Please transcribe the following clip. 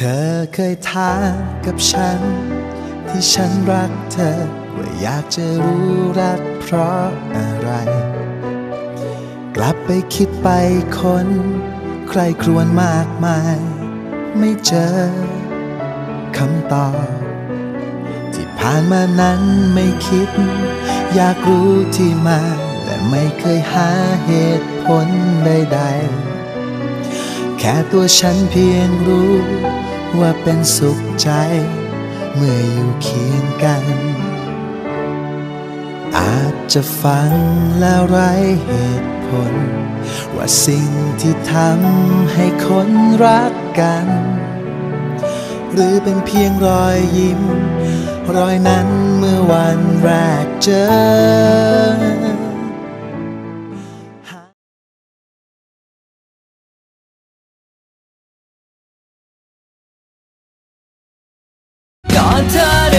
ธอเคยถามกับฉัน ที่ฉันรักเธอ ว่าอยากจะรู้รักเพราะอะไร กลับไปคิดไปคน ใครครวนมากมาย ไม่เจอคำตอบที่ผ่านมานั้นไม่คิด อยากรู้ที่มาและไม่เคยหาเหตุผลใดๆ แค่ตัวฉันเพียงรู้ว่าเป็นสุขใจ เมื่ออยู่เคียงกัน อาจจะฟังแล้วไร้เหตุผล ว่าสิ่งที่ทำให้คนรักกัน หรือเป็นเพียงรอยยิ้ม รอยนั้นเมื่อวันแรกเจอก่อนเธอ